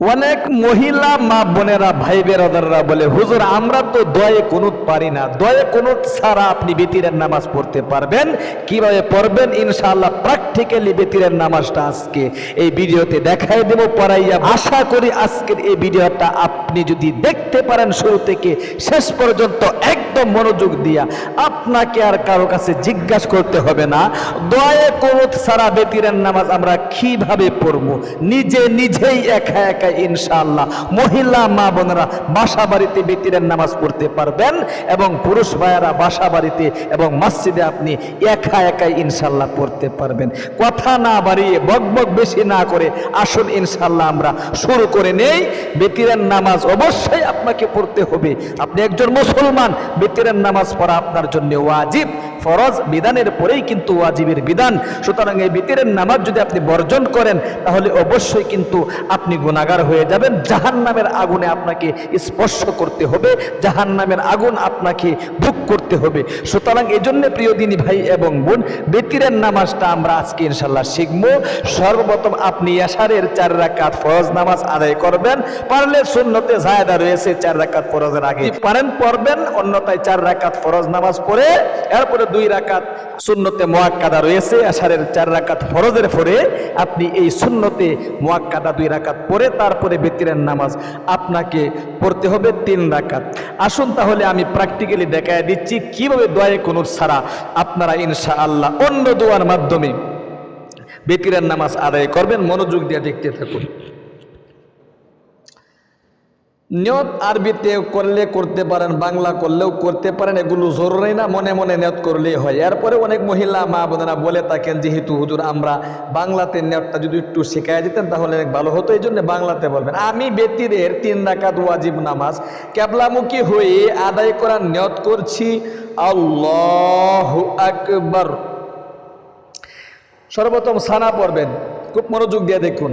অনেক মহিলা মা বোনেরা, ভাই বেরাদাররা বলে, হুজুর, আমরা তো দয়ে কুনুত পারি না। দয়ে কুনুত ছাড়া আপনি বেতিরের নামাজ পড়তে পারবেন। কীভাবে পড়বেন? ইনশাআল্লাহ প্র্যাকটিক্যালি বেতিরের নামাজটা আজকে এই ভিডিওতে দেখাই দেব পড়াইয়া। আশা করি আজকের এই ভিডিওটা আপনি যদি দেখতে পারেন শুরু থেকে শেষ পর্যন্ত একদম মনোযোগ দিয়া, আপনাকে আর কারও কাছে জিজ্ঞাসা করতে হবে না। দয়ে কুনুত ছাড়া বেতিরের নামাজ আমরা কীভাবে পড়ব? নিজে নিজেই একা একা ইনশাআল্লাহ মহিলা মা বোনেরা বাসা বাড়িতে বেতিরের নামাজ পড়তে পারবেন এবং পুরুষ ভাইয়েরা বাসা বাড়িতে এবং মসজিদে আপনি একা একাই ইনশাআল্লাহ পড়তে পারবেন। কথা না বাড়িয়ে বকবক বেশি না করে আসুন ইনশাআল্লাহ আমরা শুরু করে নেই। বেতিরের নামাজ অবশ্যই আপনাকে পড়তে হবে। আপনি একজন মুসলমান, বেতিরের নামাজ পড়া আপনার জন্য ওয়াজিব। ফরজ, বিধানের পরেই কিন্তু ওয়াজিবের বিধান। সুতরাং এই বিতিরের নামাজ যদি আপনি বর্জন করেন, তাহলে অবশ্যই কিন্তু আপনি গুণাগার হয়ে যাবেন। জাহান নামের আগুনে আপনাকে স্পর্শ করতে হবে জাহান নামের আগুন আপনাকে ভোগ করতে হবে। সুতরাং এই জন্য প্রিয় দিনী ভাই এবং বোন, বেতিরের নামাজটা আমরা আজকে ইনশাল্লাহ শিখব। সর্বপ্রথম আপনি এশারের চার রাকাত ফরজ নামাজ আদায় করবেন। পারলে শূন্যতে জায়দা রয়েছে চার রাকাত ফরজের আগে। পারেন, পড়বেন, অন্যথায় চার রাকাত ফরজ নামাজ পড়ে, এরপরে দুই রাকাত শূন্যতে মোয়াক্কাদা রয়েছে আষাঢ়ের চার রাকাত ফরজের পরে আপনি এই শূন্যতে মোয়াক্কাদা দুই রাকাত পড়ে তারপরে বেতিরের নামাজ আপনাকে পড়তে হবে তিন রাকাত। আসুন তাহলে আমি প্র্যাকটিক্যালি দেখায় দিচ্ছি কীভাবে দয়ে কোনো ছাড়া আপনারা ইনশা আল্লাহ অন্য দোয়ার মাধ্যমে বেতিরের নামাজ আদায় করবেন। মনোযোগ দিয়ে দেখতে থাকুন। নিয়ত আরবিতে করলে করতে পারেন, বাংলা করলেও করতে পারেন, এগুলো জরুরি না, মনে মনে নিয়ত করলেই হয়। এরপরে অনেক মহিলা মা বোনেরা বলে থাকেন, যেহেতু হুজুর আমরা বাংলাতে নিয়তটা যদি একটু শেখায় দিতেন তাহলে অনেক ভালো হতো এই জন্য বাংলাতে বলবেন। আমি বেতিরের তিন রাকাত ওয়াজিব নামাজ ক্যাবলামুখী হয়ে আদায় করার নিয়ত করছি, আল্লাহ আকবর। সর্বপ্রথম সানা পড়বেন, খুব মনোযোগ দিয়ে দেখুন।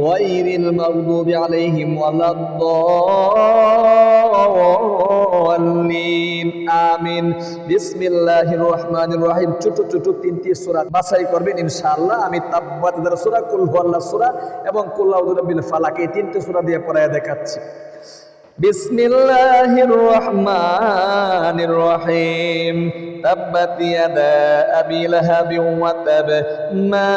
غير المغضوب عليهم ولا الضالين আমিন বিসমিল্লাহির রহমানির রহিম ছোট ছোট তিনটি সূরা বাছাই করবেন ইনশাআল্লাহ আমি তাব্বাত দার সূরা কুল হুয়াল্লাহ সূরা এবং কুল আউযু বিল ফালাক এই তিনটি সূরা দিয়ে পড়ায় দেখাচ্ছি بسم الله الرحمن الرحيم تبت يدا أبي لهب وتب ما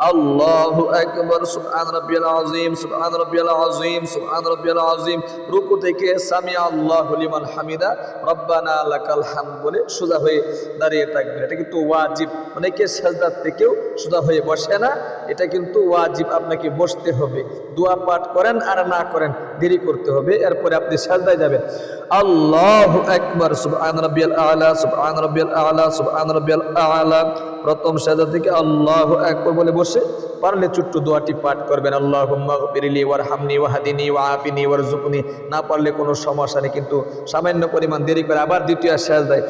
আল্লাহু আকবার, সুবহান রাব্বিয়াল আযীম, সুবহান রাব্বিয়াল আযীম, সুবহান রাব্বিয়াল আযীম। রুকু থেকে সামি আল্লাহু লিমান হামিদা, রব্বানা লাকাল হামদ বলে সোজা হয়ে দাঁড়িয়ে থাকবে এটা কিন্তু ওয়াজিব। অনেকে সাজদার থেকেও সোজা হয়ে বসে না। এটা কিন্তু ওয়াজিব, আপনাকে বসতে হবে। দোয়া পাঠ করেন আর না করেন, দেরি করতে হবে। এরপরে আপনি সাজদায় যাবেন। আল্লাহু আকবার, সুবহান রাব্বিয়াল আ'লা, সুবহান রাব্বিয়াল আ'লা, সুবহান রাব্বিয়াল আ'লা। প্রথম সাজদা থেকে আল্লাহু আকবার বলে বসে। পারলে ছোট্ট দোয়াটি পাঠ করবেন, আল্লাহুম্মা গফিরলি ওয়ারহামনি ওয়াহদিনি ওয়াআফিনি ওয়ারজুকনি না পারলে কোনো সমস্যা নেই, কিন্তু সামান্য পরিমাণ দেরি করে আবার দ্বিতীয় সাজদায়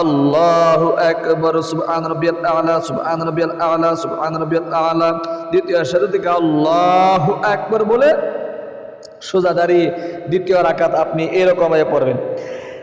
আল্লাহু আকবার, সুবহান রাব্বিয়াল আলা, সুবহান রাব্বিয়াল আলা, সুবহান রাব্বিয়াল আলা। দ্বিতীয় সাজদা থেকে আল্লাহু আকবার বলে সোজা দাঁড়িয়ে দ্বিতীয় রাকাত আপনি এরকম ভাবে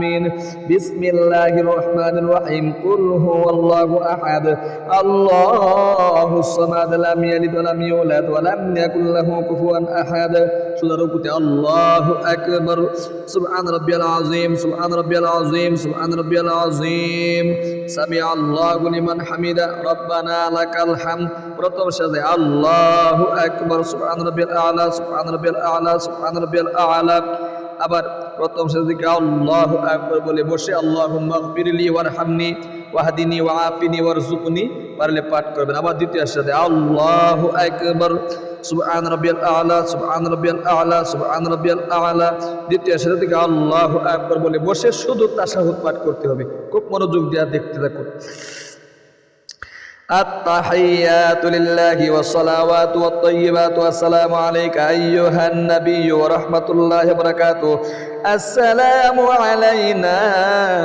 আমিন বিসমিল্লাহির রহমানির রহিম কুল হুয়াল্লাহু আহাদ আল্লাহুস সামাদ লাম ইয়ালিদ ওয়া লাম ইউলাদ ওয়া লাম ইয়াকুল লাহু كفوا أحد সুদারুকুতে আল্লাহু আকবার সুবহান রাব্বিয়াল আযীম সুবহান রাব্বিয়াল আযীম সুবহান রাব্বিয়াল আযীম সামি আল্লাহু লিমান হামিদা রব্বানা লাকাল হামদ প্রথম সাজে আল্লাহু আকবার সুবহান রাব্বিয়াল আ'লা সুবহান রাব্বিয়াল আ'লা সুবহান রাব্বিয়াল আ'লা আবার প্রথম সাজদিকে আল্লাহু আকবার বলে বসে, আল্লাহুম্মা গফিরলি ওয়ারহামনি ওয়াহদিনি ওয়াআফিনি ওয়ারযুকনি পারলে পাঠ করবেন। আবার দ্বিতীয় সাথে আল্লাহু আকবার সুবহান রাব্বিয়াল আ'লা, সুবহান রাব্বিয়াল আ'লা, সুবহান রাব্বিয়াল আ'লা। দ্বিতীয় সাথে থেকে আল্লাহু আকবার বলে বসে, শুধু তাশাহুদ পাঠ করতে হবে। খুব মনোযোগ দিয়ে দেখতে থাকুন। التحيات لله والصلوات والطيبات والسلام عليك أيها النبي ورحمة الله وبركاته السلام علينا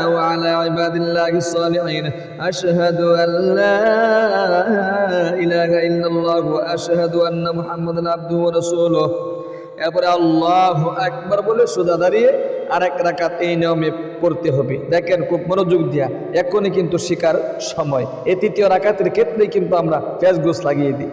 وعلى عباد الله الصالحين أشهد أن لا إله إلا الله وأشهد أن محمدا عبده ورسوله এরপরে আল্লাহ একবার বলে সোজা দাঁড়িয়ে আর এক রাকাত এই নিয়মে পড়তে হবে। দেখেন খুব মনোযোগ দিয়া, এখনই কিন্তু শিকার সময়। এই তৃতীয় রাকাতের ক্ষেত্রেই কিন্তু আমরা ফেস গোস লাগিয়ে দিই।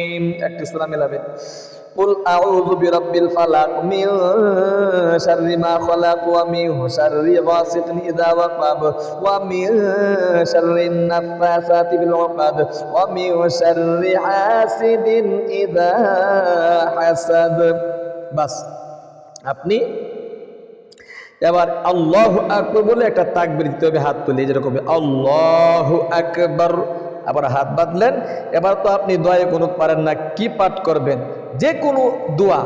একটু সুরা মেলাবেন قل أعوذ برب الفلق من شر ما خلق ومن شر غاسق إذا وقب ومن شر النفاثات بالعقد ومن شر حاسد إذا حسد بس আপনি এবার আল্লাহ আকবর বলে একটা তাকবির দিতে হবে হাত তুলে যেরকম আল্লাহ আকবর আবার হাত বাঁধলেন। এবার তো আপনি দোয়ায় কোনো পারেন না, কি পাঠ করবেন? যে কোনো দোয়া,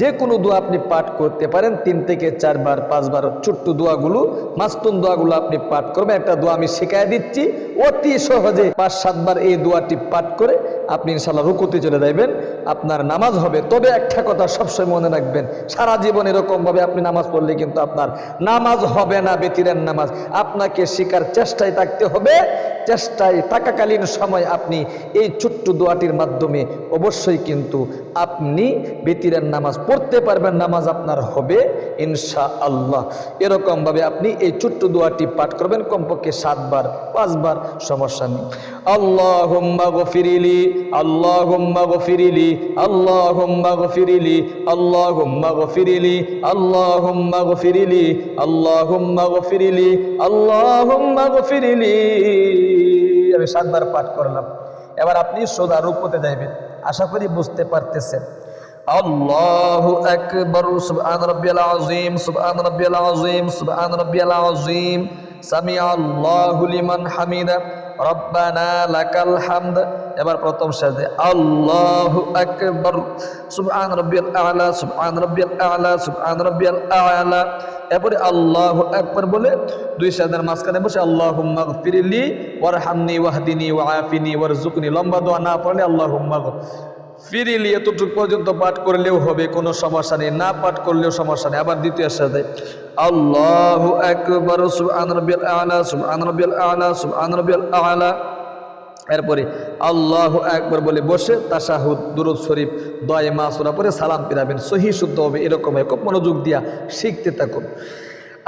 যে কোনো দোয়া আপনি পাঠ করতে পারেন। তিন থেকে চারবার, পাঁচবার ছোট্ট দোয়াগুলো মাস্তুন দোয়াগুলো আপনি পাঠ করবেন। একটা দোয়া আমি শিখাই দিচ্ছি। অতি সহজে পাঁচ সাতবার এই দোয়াটি পাঠ করে আপনি ইনশাল্লাহ রুকুতে চলে যাইবেন, আপনার নামাজ হবে। তবে একটা কথা সবসময় মনে রাখবেন, সারা জীবন এরকমভাবে আপনি নামাজ পড়লে কিন্তু আপনার নামাজ হবে না, বেতিরের নামাজ। আপনাকে শিকার চেষ্টায় থাকতে হবে, চেষ্টায় থাকাকালীন সময় আপনি এই ছোট্ট দোয়াটির মাধ্যমে অবশ্যই কিন্তু আপনি বেতিরের নামাজ পড়তে পারবেন, নামাজ আপনার হবে ইনশা আল্লাহ এরকমভাবে আপনি এই ছোট্ট দোয়াটি পাঠ করবেন, কমপক্ষে সাতবার, পাঁচবার, সমস্যা নেই। আল্লাহ গফিরিলি গফিরিলি গফিরিলি গফিরিলি গফিরিলি গফিরিলি গফিরিলি আমি সাতবার পাঠ করলাম। এবার আপনি সোজা রূপতে যাইবেন। আশা করি বুঝতে পারতেছেন। আল্লাহ আকবর, সুবহান রাব্বিয়াল আযীম, সুবহান রাব্বিয়াল আযীম হামিদা। এবার প্রথম সাজে আল্লাহু আকবর। সুবহান রাব্বিয়াল আ'লা, সুবহান রাব্বিয়াল আ'লা, সুবহান রাব্বিয়াল আ'লা। এরপরে আল্লাহু আকবর বলে দুই সাজার মাঝখানে বসে আল্লাহুম্মা গফিরলি, ওয়ারহামনি, ওয়াহদিনি ওয়াআফিনি ওয়ারজুকনি লম্বা দোয়া না পড়লে আল্লাহুম্মা ফিরিলি এতটুকু পর্যন্ত পাঠ করলেও হবে, কোনো সমস্যা নেই। না পাঠ করলেও সমস্যা নেই। আবার দ্বিতীয় সাথে, আল্লাহ আকবর, সুবহান আ'লা, সুবহান রাব্বিয়াল আ'লা, সুবহান রাব্বিয়াল আ'লা। এরপরে, আল্লাহ একবার বলে বসে, তাশাহুদ, দুরুদ শরীফ দয়ে মাসুরা পরে সালাম পিরাবেন সহি শুদ্ধ হবে, এরকম খুব মনোযোগ দিয়া শিখতে থাকুন।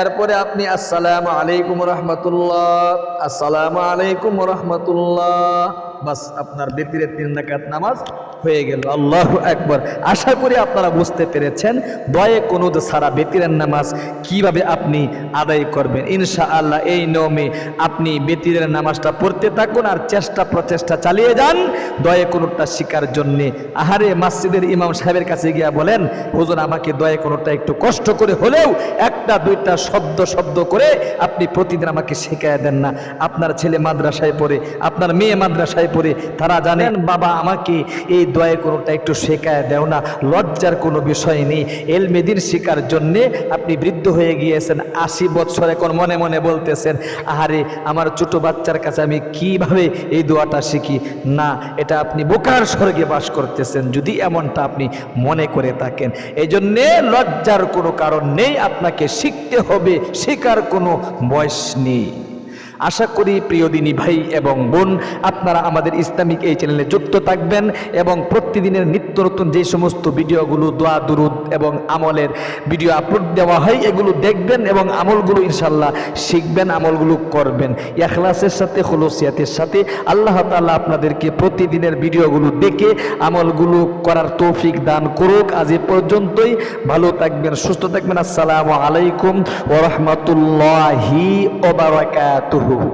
এরপরে আপনি আসসালামু আলাইকুম রহমতুল্লাহ আসসালামু আলাইকুম রহমতুল্লাহ। বাস আপনার বেতিরে তিন রাকাত নামাজ হয়ে গেল। আল্লাহ একবার আশা করি আপনারা বুঝতে পেরেছেন, দয়ে কোনো সারা বেতিরের নামাজ কীভাবে আপনি আদায় করবেন। ইনশা আল্লাহ এই নিয়মে আপনি বেতিরের নামাজটা পড়তে থাকুন আর চেষ্টা প্রচেষ্টা চালিয়ে যান। দয়ে কোনোটা শিকার জন্যে। আহারে, মসজিদের ইমাম সাহেবের কাছে গিয়া বলেন, হুজুর, আমাকে দয়ে কোনোটা একটু কষ্ট করে হলেও একটা দুইটা শব্দ শব্দ করে আপনি প্রতিদিন আমাকে শেখায় দেন না। আপনার ছেলে মাদ্রাসায় পড়ে, আপনার মেয়ে মাদ্রাসায় পড়ে তারা জানেন, বাবা, আমাকে এই দয়ে কোনোটা একটু শেখায় দেও না। লজ্জার কোনো বিষয় নেই। এলমেদিন শিকার জন্যে আপনি বৃদ্ধ হয়ে গিয়েছেন। আশি বৎসর এখন মনে মনে বলতেছেন, আহারে, আমার ছোট বাচ্চার কাছে আমি কীভাবে এই দোয়াটা শিখি? না, এটা আপনি বোকার স্বর্গে বাস করতেছেন, যদি এমনটা আপনি মনে করে থাকেন। এই জন্যে লজ্জার কোনো কারণ নেই, আপনাকে শিখতে হবে শেখার কোনো বয়স নেই। আশা করি প্রিয় দিনী ভাই এবং বোন, আপনারা আমাদের ইসলামিক এই চ্যানেলে যুক্ত থাকবেন এবং প্রতিদিনের নিত্য নতুন যে সমস্ত ভিডিওগুলো, দোয়া, দুরুদ এবং আমলের ভিডিও আপলোড দেওয়া হয়, এগুলো দেখবেন এবং আমলগুলো ইনশাল্লাহ শিখবেন, আমলগুলো করবেন। এখলাসের সাথে হলসিয়াতের সাথে আল্লাহ তাআলা আপনাদেরকে প্রতিদিনের ভিডিওগুলো দেখে আমলগুলো করার তৌফিক দান করুক। আজ এ পর্যন্তই, ভালো থাকবেন, সুস্থ থাকবেন। আসসালামু আলাইকুম ওরহমতুল্লাহি ওবারাকাতুহু who.